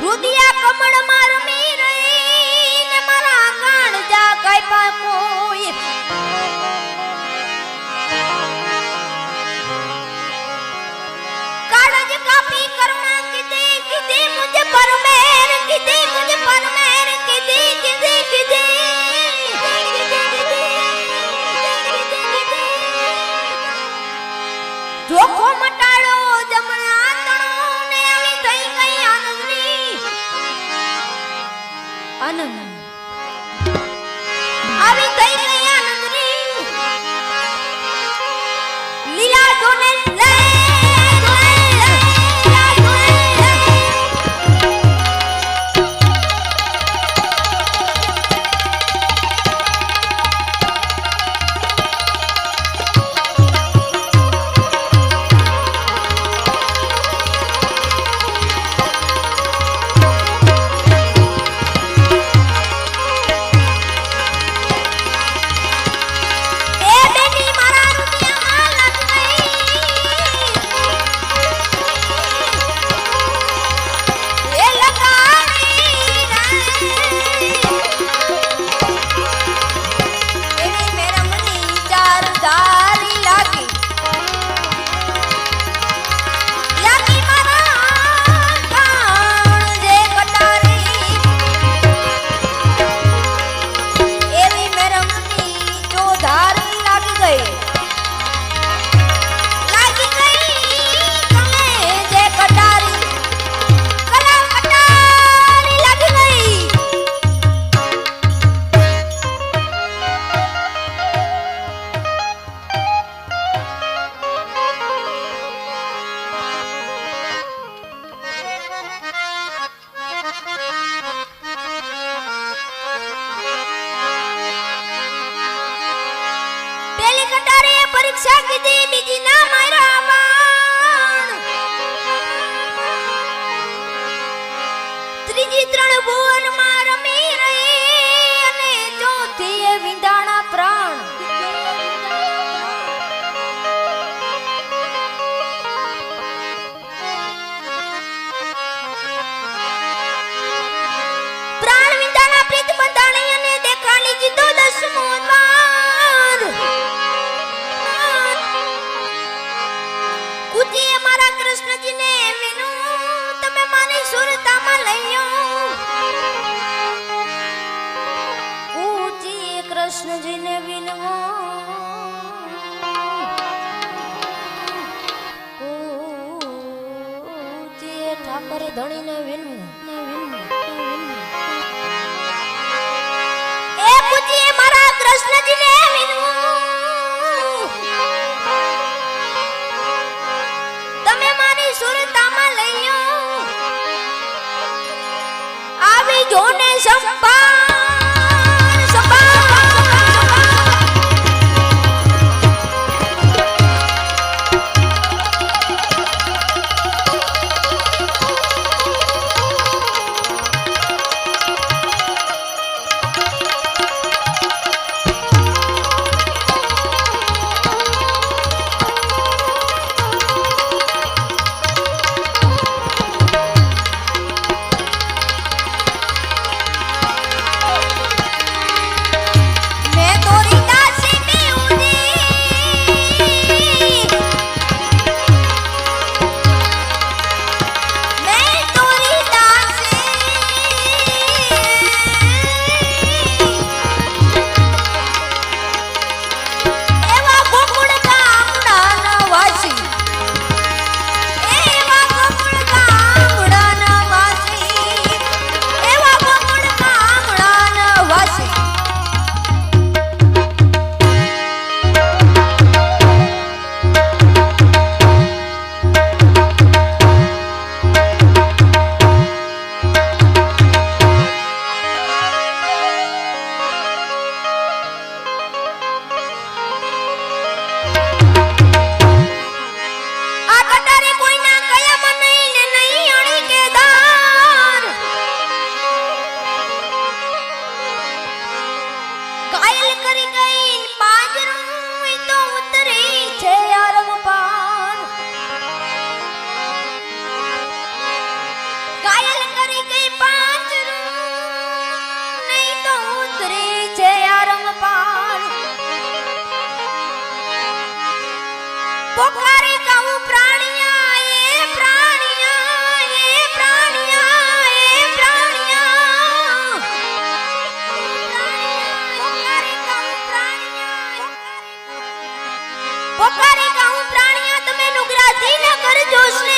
રુદિયા કમળમાં રમી રહી ને મારા કાન જા જોખો મટાડો જમણા 嫩嫩 પરીક્ષા કીધી, બીજી ના માર્યા બાણ ત્રીજી ત્રણ ભુવનમાં રમી રહી અને ચોથી એ વિંધાણા કુતીએ કૃષ્ણજીને વિનવો કુતીએ ઠાકરે ને વિનવું ને વિનવું 兄弟上班 વખારી કાહું પ્રાણિયા તમે નુગરાજી ન કરજો શ્રી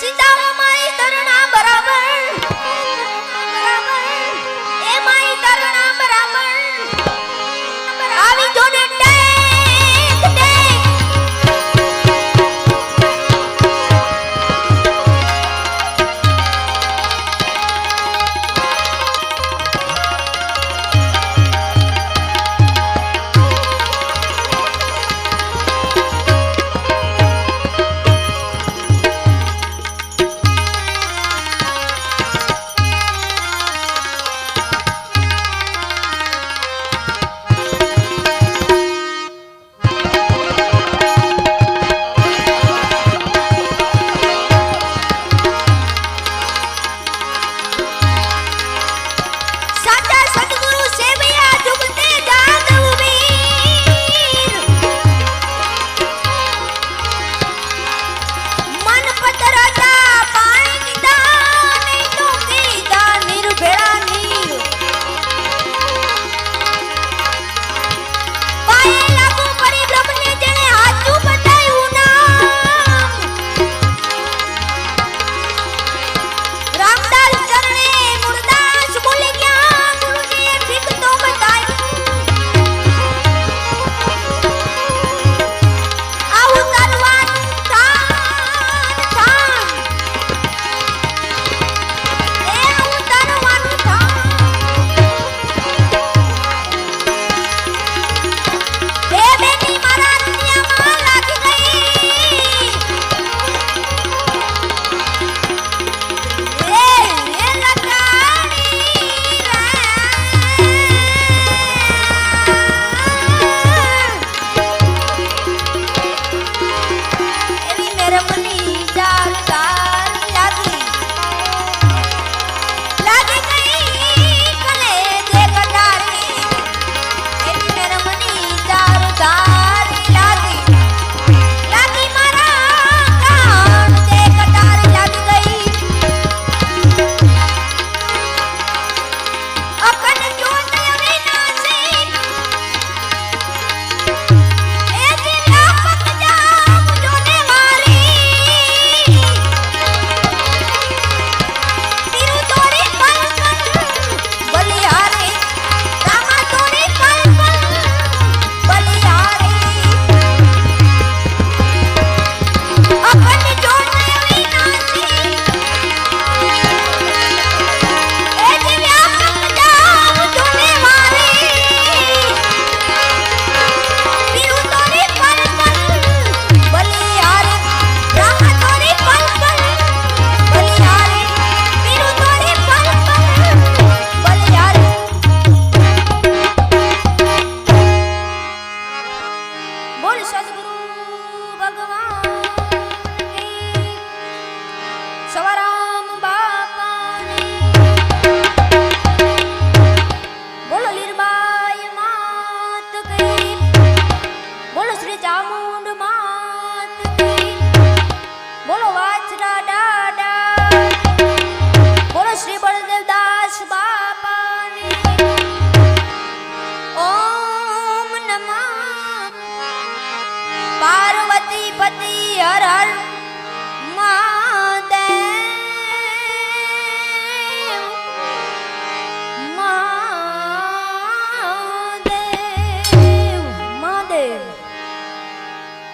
સીતાઓ મારી તરણા બરાબર